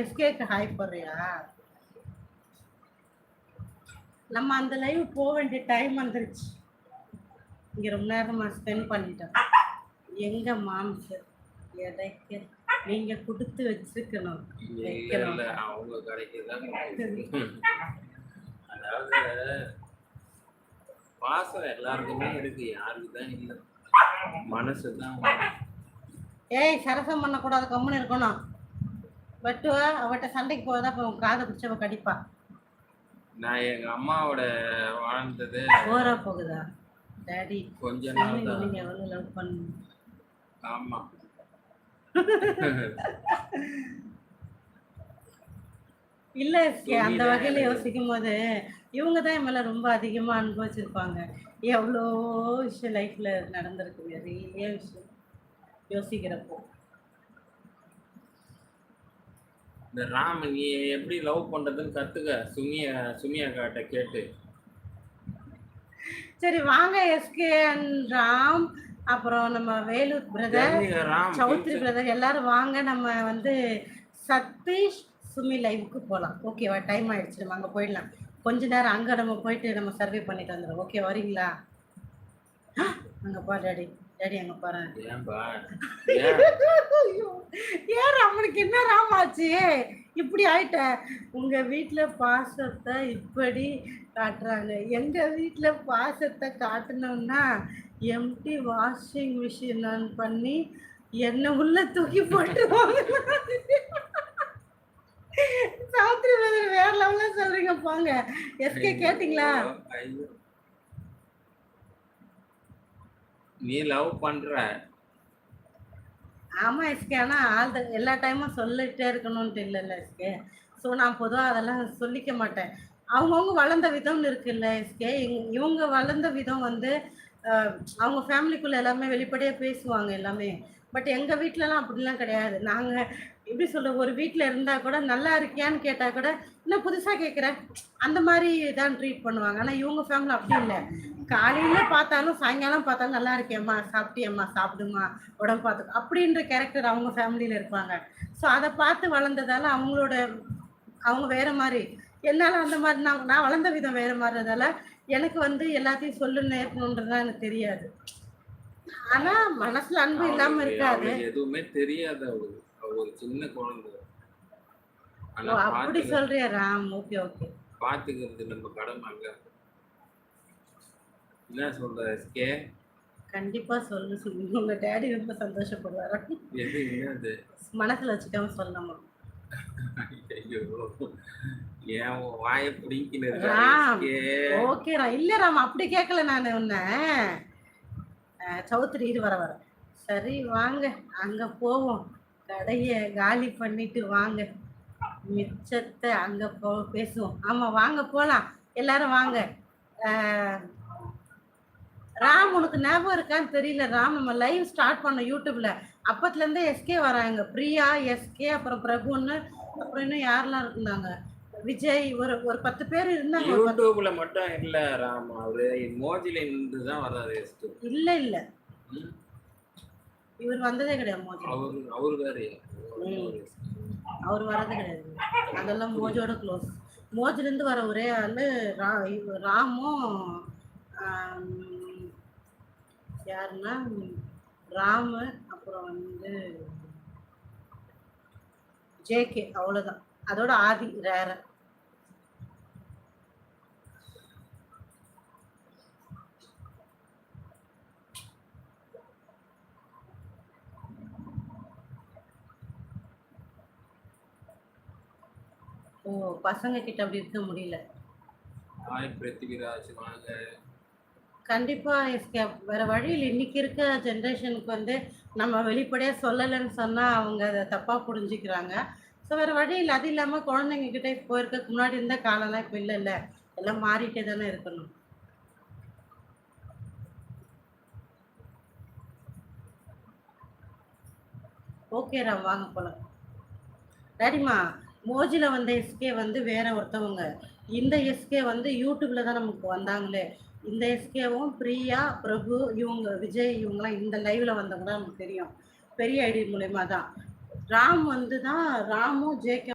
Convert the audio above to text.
எஸ்கேக்கு hi போடுறியா? நம்ம அந்த லைவ் போக வேண்டிய டைம் வந்துருச்சு. இங்க ரொம்ப நேரமா ஸ்பெண்ட் பண்ணிட்டோம். எங்க மாம்சு எடைக்க நீங்க கொடுத்து வச்சிருக்கணும். வைக்கணும். அவங்க கடைக்கு தான் அதாவது பாசம் எல்லாருக்குமே இருக்கு. யாருக்கு தான் இல்லை. மனசு தான் ஏய் சரசம் பண்ணக்கூடாது. கம்முன்னு இருக்கணும். பட்டுவா அவட்ட சண்டைக்கு போவதா இப்போ காதை பிடிச்சவ கடிப்பா. நான் எங்க அம்மாவோட வாழ்ந்தது ஓரா போகுதா? டாடி கொஞ்ச நாள் தான். நீங்க எவ்வளவு லவ் பண்ணு. ஆமா. இல்ல அந்த வகையில யோசிக்கும் போது இவங்க தான் என் மேல ரொம்ப அதிகமா அனுபவிச்சிருப்பாங்க. எவ்வளோ விஷயம் லைஃப்ல நடந்திருக்கு நிறைய விஷயம் யோசிக்கிறப்போ. இந்த ராம் நீ எப்படி லவ் பண்றதுன்னு கத்துக்க? சுமிய சுமியா காட்ட. கேட்டு சரி வாங்க எஸ்கே ராம் அப்புறம் நம்ம வேலூர் பிரதர் சௌத்ரி பிரதர் எல்லாரும் வாங்க நம்ம வந்து சதீஷ் சுமி லைவுக்கு போகலாம் ஓகேவா டைம் ஆயிடுச்சு நம்ம அங்கே போயிடலாம். கொஞ்ச நேரம் அங்கே நம்ம போயிட்டு நம்ம சர்வே பண்ணிட்டு வந்துடும் ஓகே வரீங்களா? அங்கே போ டாடி. டாடி அங்கே ஏன்பா? ஏன் ராமனுக்கு என்ன ராமாச்சு இப்படி ஆயிட்ட. உங்க வீட்ல பாசத்தை இப்படி காட்டுறாங்க. எங்க வீட்ல பாசத்தை காட்டணும்னா எம்டி வாஷிங் மிஷின் ஆன் பண்ணி என்ன உள்ள தூக்கி போட்டுருவாங்க. சாத்திரி வேற லெவல்ல சொல்றீங்க போங்க. எஸ்கே கேட்டிங்களா ஐயோ. நீ லவ் பண்ற. ஆமா எஸ்கே. ஆனா ஆல் த எல்லா டைமும் சொல்லிட்டே இருக்கணும்ட்டு இல்லைல்ல எஸ்கே. ஸோ நான் பொதுவாக அதெல்லாம் சொல்லிக்க மாட்டேன். அவங்கவுங்க வளர்ந்த விதம்னு இருக்குல்ல எஸ்கே. இவங்க வளர்ந்த விதம் வந்து அவங்க ஃபேமிலிக்குள்ள எல்லாமே வெளிப்படையாக பேசுவாங்க எல்லாமே. பட் எங்கள் வீட்டிலலாம் அப்படிலாம் கிடையாது. நாங்கள் எப்படி சொல்ல ஒரு வீட்டில் இருந்தால் கூட நல்லா இருக்கியான்னு கேட்டால் கூட இன்னும் புதுசாக கேட்குறேன் அந்த மாதிரி தான் ட்ரீட் பண்ணுவாங்க. ஆனால் இவங்க ஃபேமிலி அப்படி இல்லை. காலையில் பார்த்தாலும் சாயங்காலம் பார்த்தாலும் நல்லா இருக்கேம்மா சாப்பிட்டியம்மா சாப்பிடுமா உடம்பு பார்த்துக்கோ அப்படின்ற கேரக்டர் அவங்க ஃபேமிலியில் இருப்பாங்க. ஸோ அதை பார்த்து வளர்ந்ததால அவங்களோட அவங்க வேற மாதிரி. என்னால் அந்த மாதிரி நான் நான் வளர்ந்த விதம் வேற மாதிரிதால எனக்கு வந்து எல்லாத்தையும் சொல்லு நேர்க்கணுன்றதுலாம் எனக்கு தெரியாது. ஆனா மனசுல அன்பு இல்லாம இருக்காது. எதுவுமே தெரியாது அவளுக்கு அவ ஒரு சின்ன குழந்தை. அப்படி சொல்றியா ராம்? Okay okay. பாத்துக்கிறது நம்ம கடமை அங்க என்ன சொல்ற எஸ்கே? கண்டிப்பா சொல்லு சொல்லு உங்க டேடி ரொம்ப சந்தோஷப்படுவாரு? எது என்னது? மனசுல வச்சுக்காம சொல்லணும். ஐயோ ஏன் வாயை பிடிக்கிறது ராம். ஓகே ராம். இல்ல ராம் அப்படி கேட்கல நான் உன்னை. சௌத்ரி இது வர வர. சரி வாங்க. அங்க போவோம். கடையை காலி பண்ணிட்டு வாங்க. மிச்சத்தை அங்க போ பேசுவோம். ஆமா வாங்க போலாம். எல்லாரும் வாங்க. ராம் உனக்கு ஞாபகம் இருக்கான்னு தெரியல ராம். நம்ம லைவ் ஸ்டார்ட் பண்ணோம் யூடியூப்ல. அப்பத்துல இருந்தே எஸ்கே வராங்க. பிரியா எஸ்கே அப்புறம் பிரபுன்னு அப்புறம் இன்னும் யாரெல்லாம் இருந்தாங்க? விஜய் ஒரு ஒரு பத்து பேர் இருந்தாங்க யூடியூப்ல மட்டும் இல்ல ராம். அவரு மோஜில இருந்து தான் எஸ்கே இல்ல இல்ல. இவர் வந்ததே கிடையாது மோஜோ அவரு அவரு வேற அவர் வரது கிடையாது. அதெல்லாம் மோஜோட க்ளோஸ் மோஜ்ல இருந்து வர ஒரே ஆளு ராமும் யாருன்னா ராமு அப்புறம் வந்து ஜேகே அவ்வளவுதான். அதோட ஆதி ரேர ஓ பசங்க கிட்ட அப்படி இருக்க முடியல. ஹாய் பிருத்திவிராஜ் வாங்க. கண்டிப்பா எஸ்கே வேற வழியில் இன்னைக்கு இருக்க ஜென்ரேஷனுக்கு வந்து நம்ம வெளிப்படையா சொல்லலைன்னு சொன்னா அவங்க அதை தப்பா புரிஞ்சுக்கிறாங்க. ஸோ வேற வழி இல்லை. அது இல்லாம குழந்தைங்க கிட்ட இப்போ இருக்க முன்னாடி இருந்த காலம்லாம் இப்போ இல்லை இல்லை எல்லாம் மாறிட்டே தானே இருக்கணும். ஓகே ராம். வாங்க போலாம். டாடிமா மோஜில வந்த எஸ்கே வந்து வேற ஒருத்தவங்க. இந்த எஸ்கே வந்து யூடியூப்ல தான் நமக்கு வந்தாங்களே. இந்த எஸ்கேவும் பிரியா பிரபு இவங்க விஜய் இவங்கலாம் இந்த லைவ்ல வந்தவங்க தான் நமக்கு தெரியும். பெரிய ஐடி மூலயமா தான் ராம் வந்து தான் ராமும் ஜேகே